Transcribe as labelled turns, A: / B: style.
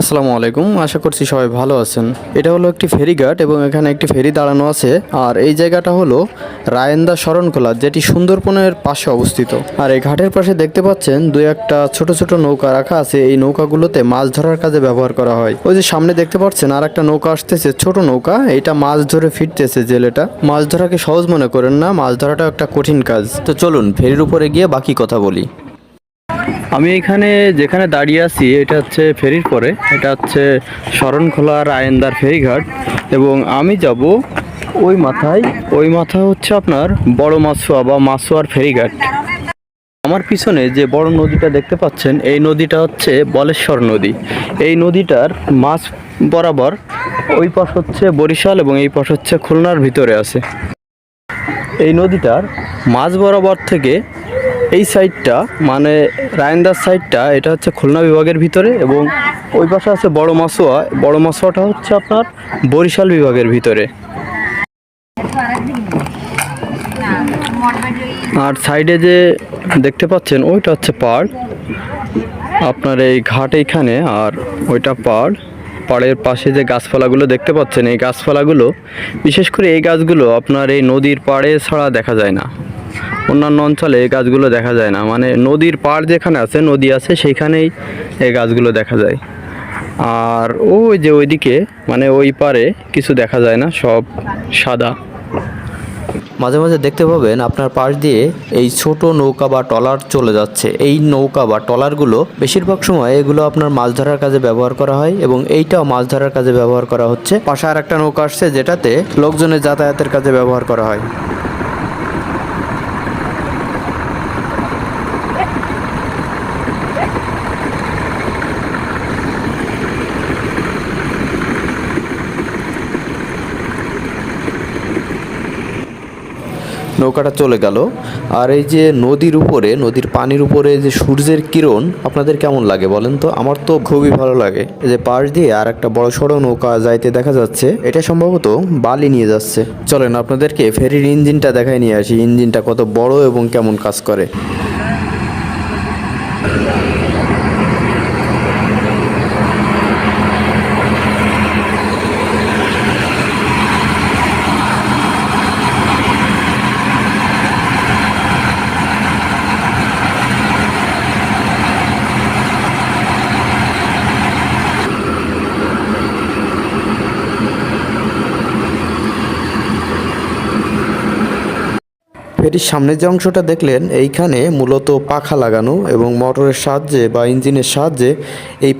A: আসসালামু আলাইকুম, আশা করছি সবাই ভালো আছেন। এটা হলো একটি ফেরিঘাট এবং এখানে একটি ফেরি দাঁড়ানো আছে। আর এই জায়গাটা হলো রায়েন্দা শরণখোলা, যেটি সুন্দরবনের পাশে অবস্থিত। আর এই ঘাটের পাশে দেখতে পাচ্ছেন দুই একটা ছোট ছোট নৌকা রাখা আছে। এই নৌকাগুলোতে মাছ ধরার কাজে ব্যবহার করা হয়। ওই যে সামনে দেখতে পাচ্ছেন আর একটা নৌকা আসতেছে, ছোট নৌকা। এটা মাছ ধরে ফিরতেছে জেলেটা। মাছ ধরাকে সহজ মনে করেন না, মাছ ধরাটা একটা কঠিন কাজ। তো চলুন, ফেরির উপরে গিয়ে বাকি কথা বলি। আমি এখানে যেখানে দাঁড়িয়ে আছি, এটা হচ্ছে ফেরির পরে। এটা হচ্ছে শরণখোলা রায়েন্দার ফেরিঘাট এবং আমি যাব ওই মাথায়। ওই মাথা হচ্ছে আপনার বড় মাছুয়া বা মাছুয়ার ফেরিঘাট। আমার পিছনে যে বড় নদীটা দেখতে পাচ্ছেন, এই নদীটা হচ্ছে বলেশ্বর নদী। এই নদীটার মাছ বরাবর ওই পাশ হচ্ছে বরিশাল এবং এই পাশ হচ্ছে খুলনার ভিতরে আছে। এই নদীটার মাঝ বরাবর থেকে এই সাইডটা মানে রায়ন্দার সাইডটা, এটা হচ্ছে খুলনা বিভাগের ভিতরে এবং ওই পাশে আছে বড় মাসোয়া বড় মাসোয়াটা হচ্ছে আপনার বরিশাল বিভাগের ভিতরে। আর সাইডে যে দেখতে পাচ্ছেন, ওইটা হচ্ছে পাড়। আপনার এই ঘাট এইখানে আর ওইটা পাড়। পাড়ের পাশে যে গাছপালাগুলো দেখতে পাচ্ছেন, এই গাছপালাগুলো, বিশেষ করে এই গাছগুলো আপনার এই নদীর পাড়ে ছাড়া দেখা যায় না। অন্যান্য অঞ্চলে এই গাছগুলো দেখা যায় না। মানে নদীর পাড় যেখানে আছে, নদী আছে, সেইখানেই এই গাছগুলো দেখা যায়। আর ওই যে ওইদিকে মানে ওই পারে কিছু দেখা যায় না, সব সাদা। মাঝে মাঝে দেখতে পাবেন আপনার পাশ দিয়ে এই ছোট নৌকা বা টলার চলে যাচ্ছে। এই নৌকা বা টলারগুলো বেশিরভাগ সময় এগুলো আপনার মাছ ধরার কাজে ব্যবহার করা হয় এবং এইটাও মাছ ধরার কাজে ব্যবহার করা হচ্ছে। পাশে আর একটা নৌকা আসছে যেটাতে লোকজনের যাতায়াতের কাজে ব্যবহার করা হয়। নৌকাটা চলে গেল। আর এই যে নদীর উপরে, নদীর পানির উপরে যে সূর্যের কিরণ, আপনাদের কেমন লাগে বলেন তো? আমার তো খুবই ভালো লাগে। এই যে পাশ দিয়ে আর একটা বড় সড়ো নৌকা যাইতে দেখা যাচ্ছে। এটা সম্ভবত বালি নিয়ে যাচ্ছে। চলেন আপনাদেরকে ফেরির ইঞ্জিনটা দেখায় নিয়ে আসি। ইঞ্জিনটা কত বড় এবং কেমন কাজ করে। ফেরির সামনের যে অংশটা দেখলেন, এইখানে মূলত পাখা লাগানো এবং মোটরের সাহায্যে বা ইঞ্জিনের সাহায্যে এই